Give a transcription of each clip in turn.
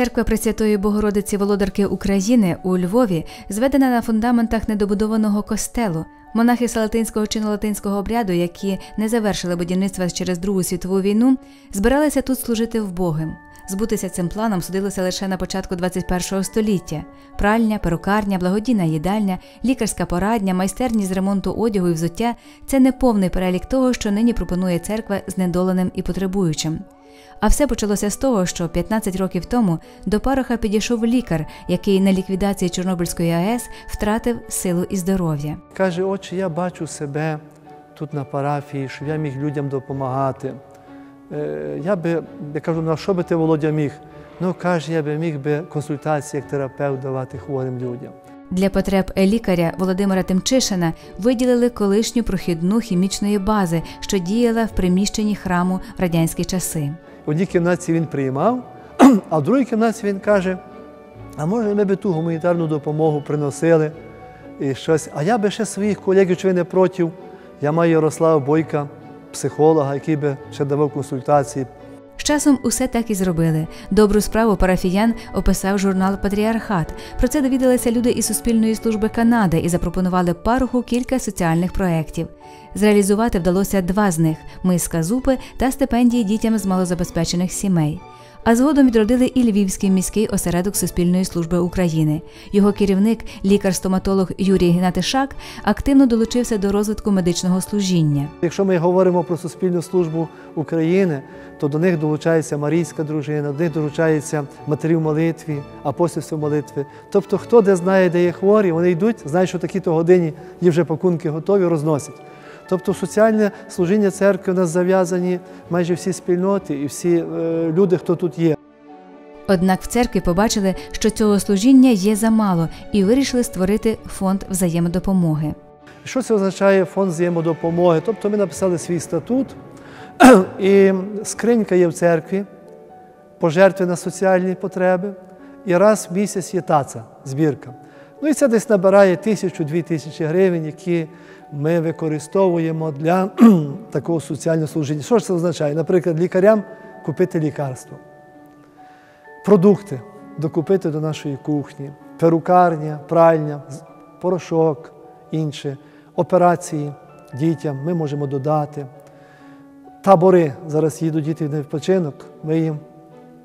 Церква Пресвятої Богородиці Володарки України у Львові зведена на фундаментах недобудованого костелу. Монахи Салатинського чи латинського обряду, які не завершили будівництва через Другу світову війну, збиралися тут служити вбогим. Збутися цим планом судилося лише на початку 21 століття: пральня, перукарня, благодійна їдальня, лікарська порадня, майстерні з ремонту одягу і взуття це не повний перелік того, що нині пропонує церква знедоленим і потребуючим. А все почалося з того, що 15 років тому до пароха підійшов лікар, який на ліквідації Чорнобильської АЕС втратив силу і здоров'я. Каже, отче, я бачу себе тут на парафії, щоб я міг людям допомагати. Е, Я би, я кажу, на що би ти Володя міг? Ну, каже, я би міг би консультації як терапевт давати хворим людям. Для потреб лікаря Володимира Тимчишина виділили колишню прохідну хімічної бази, що діяла в приміщенні храму в радянські часи. В одній кімнаті він приймав, а в другій кімнаті він каже: а може, ми би ту гуманітарну допомогу приносили і щось. А я би ще своїх колегів, чи ви не проти, я маю Ярослава Бойка, психолога, який би ще давав консультації. Часом усе так і зробили. Добру справу парафіян описав журнал Патріархат. Про це довідалися люди із Суспільної служби Канади і запропонували паруху кілька соціальних проєктів. Зреалізувати вдалося два з них миска зупи та стипендії дітям з малозабезпечених сімей. А згодом відродили і Львівський міський осередок Суспільної служби України. Його керівник, лікар-стоматолог Юрій Гнатишак, активно долучився до розвитку медичного служіння. Якщо ми говоримо про Суспільну службу України, то до них долучається Марійська дружина, до них долучається матері в молитві, апостольство в молитві. Тобто, хто де знає, де є хворі, вони йдуть, знають, що такі-то годині їх вже пакунки готові, розносять. Тобто соціальне служіння церкви у нас зав'язані майже всі спільноти і всі е, люди, хто тут є. Однак в церкві побачили, що цього служіння є замало, і вирішили створити фонд взаємодопомоги. Що це означає фонд взаємодопомоги? Тобто ми написали свій статут, і скринька є в церкві, пожертви на соціальні потреби, і раз в місяць є таца, збірка. Ну і це десь набирає тисячу-дві тисячі гривень, які ми використовуємо для такого соціального служіння. Що ж це означає? Наприклад, лікарям купити лікарство, продукти докупити до нашої кухні, перукарня, пральня, порошок, інше, операції дітям ми можемо додати. Табори зараз їдуть діти на відпочинок, ми їм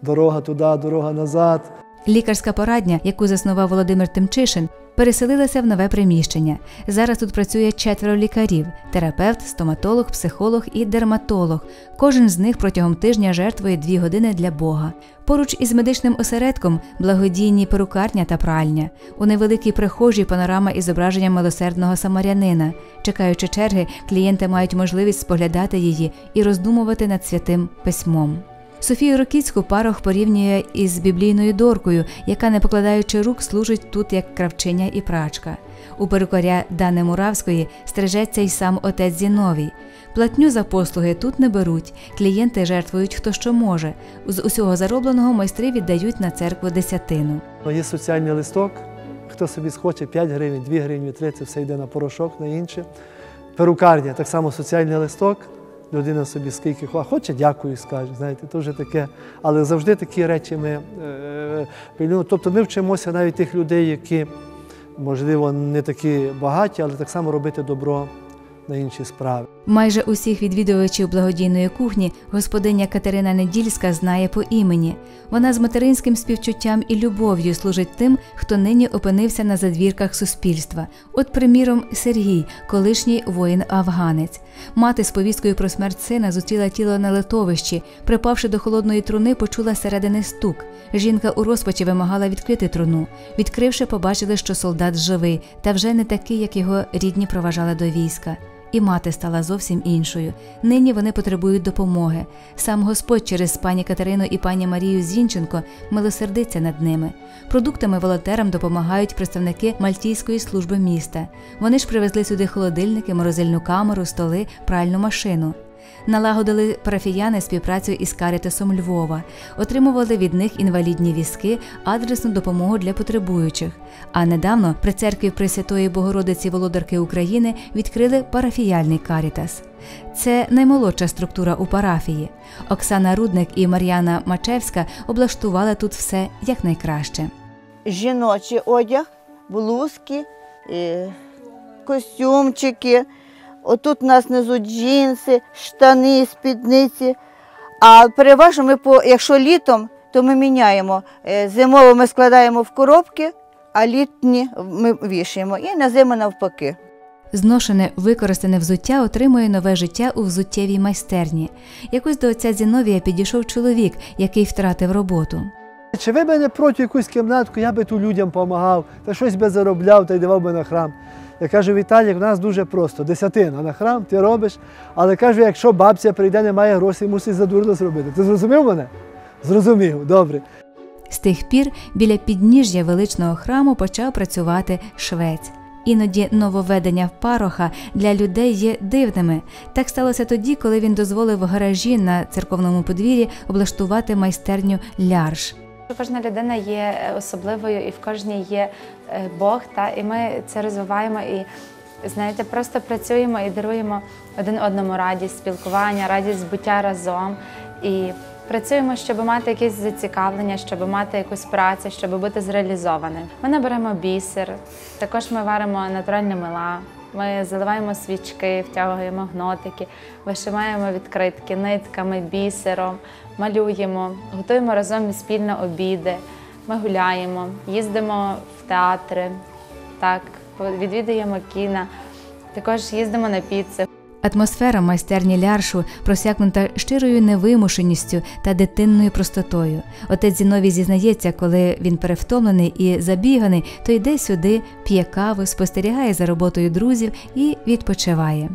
дорога туди, дорога назад. Лікарська порадня, яку заснував Володимир Тимчишин, переселилася в нове приміщення. Зараз тут працює четверо лікарів: терапевт, стоматолог, психолог і дерматолог. Кожен з них протягом тижня жертвує дві години для Бога. Поруч із медичним осередком благодійні перукарня та пральня. У невеликій прихожій панорама із зображенням милосердного самарянина. Чекаючи черги, клієнти мають можливість споглядати її і роздумувати над святим письмом. Софію Рокіцьку парох порівнює із біблійною доркою, яка, не покладаючи рук, служить тут як кравчиня і прачка. У перукаря Дани Муравської стрижеться й сам отець Зіновій. Платню за послуги тут не беруть, клієнти жертвують хто що може. З усього заробленого майстри віддають на церкву десятину. Ну, Є соціальний листок, хто собі схоче 5 гривень, 2 гривні, 3, це все йде на порошок, на інше. Перукарня, так само соціальний листок, людина собі скільки хо- хоче, дякую, скаже. Знаєте, то вже таке. Але завжди такі речі ми е, пильнуємо. Тобто ми вчимося навіть тих людей, які, можливо, не такі багаті, але так само робити добро на інші справи. Майже усіх відвідувачів благодійної кухні господиня Катерина Недільська знає по імені. Вона з материнським співчуттям і любов'ю служить тим, хто нині опинився на задвірках суспільства. От, приміром, Сергій, колишній воїн-афганець. Мати з повісткою про смерть сина зустріла тіло на литовищі. Припавши до холодної труни, почула середини стук. Жінка у розпачі вимагала відкрити труну. Відкривши, побачили, що солдат живий, та вже не такий, як його рідні проважали до війська. І мати стала зовсім іншою. Нині вони потребують допомоги. Сам Господь через пані Катерину і пані Марію Зінченко милосердиться над ними. Продуктами волонтерам допомагають представники Мальтійської служби міста. Вони ж привезли сюди холодильники, морозильну камеру, столи, пральну машину. Налагодили парафіяни співпрацю із Карітасом Львова, отримували від них інвалідні візки, адресну допомогу для потребуючих. А недавно при церкві Пресвятої Богородиці Володарки України відкрили парафіяльний Карітас. Це наймолодша структура у парафії. Оксана Рудник і Мар'яна Мачевська облаштували тут все якнайкраще. жіночий одяг, блузки, е, костюмчики. Отут у нас внизу джинси, штани, спідниці. А переважно ми, по, якщо літом, то ми міняємо. Е, Зимово ми складаємо в коробки, а літні ми вішаємо. І на зиму навпаки. Зношене використане взуття отримує нове життя у взуттєвій майстерні. Якось до отця Зіновія підійшов чоловік, який втратив роботу. Чи ви мене проти якусь кімнатку, я би тут людям допомагав, та щось би заробляв та й давав би на храм. Я кажу, Віталік, в нас дуже просто. Десятина на храм ти робиш, але кажу, якщо бабця прийде, немає грошей, мусить задурно зробити. Ти зрозумів мене? Зрозумів, добре. З тих пір біля підніжжя величного храму почав працювати швець. Іноді нововведення в пароха для людей є дивними. Так сталося тоді, коли він дозволив гаражі на церковному подвір'ї облаштувати майстерню лярш. Кожна людина є е, особливою і в кожній є е, Бог, та і ми це розвиваємо і знаєте, просто працюємо і даруємо один одному радість спілкування, радість буття разом. І працюємо, щоб мати якесь зацікавлення, щоб мати якусь працю, щоб бути зреалізованим. Ми наберемо бісер, також ми варимо натуральні мила. Ми заливаємо свічки, втягуємо гнотики, вишиваємо відкритки нитками, бісером, малюємо, готуємо разом спільно обіди. Ми гуляємо, їздимо в театри, так, відвідуємо кіна, також їздимо на піци. Атмосфера майстерні ляршу просякнута щирою невимушеністю та дитинною простотою. Отець Зіновій зізнається, коли він перевтомлений і забіганий, то йде сюди, п'є каву, спостерігає за роботою друзів і відпочиває.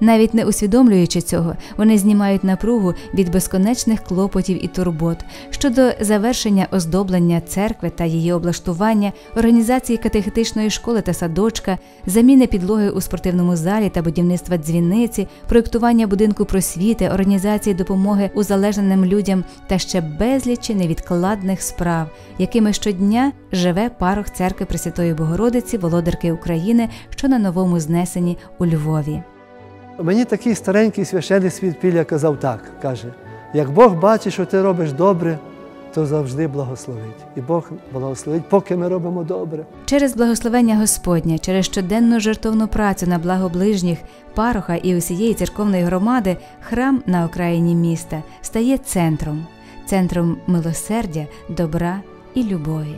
Навіть не усвідомлюючи цього, вони знімають напругу від безконечних клопотів і турбот щодо завершення оздоблення церкви та її облаштування, організації катехетичної школи та садочка, заміни підлоги у спортивному залі та будівництва дзвіниці, проєктування будинку просвіти, організації допомоги узалежненим людям та ще безлічі невідкладних справ, якими щодня живе парох церкви Пресвятої Богородиці, Володарки України, що на новому знесенні у Львові. Мені такий старенький священник світпілля казав так: каже: як Бог бачить, що ти робиш добре, то завжди благословить. І Бог благословить, поки ми робимо добре. Через благословення Господня, через щоденну жертовну працю на благо ближніх, пароха і усієї церковної громади, храм на окраїні міста стає центром, центром милосердя, добра і любові.